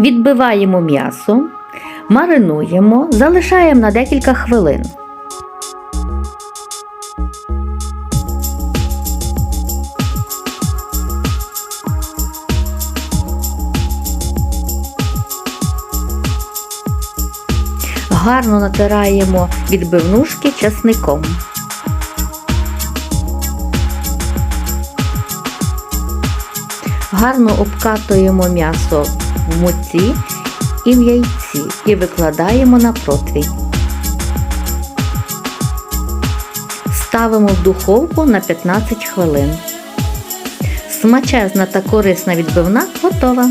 Відбиваємо м'ясо, маринуємо, залишаємо на декілька хвилин. Гарно натираємо відбивнушки часником. Гарно обкатуємо м'ясо в муці і в яйці і викладаємо на противень. Ставимо в духовку на 15 хвилин. Смачезна та корисна відбивна готова.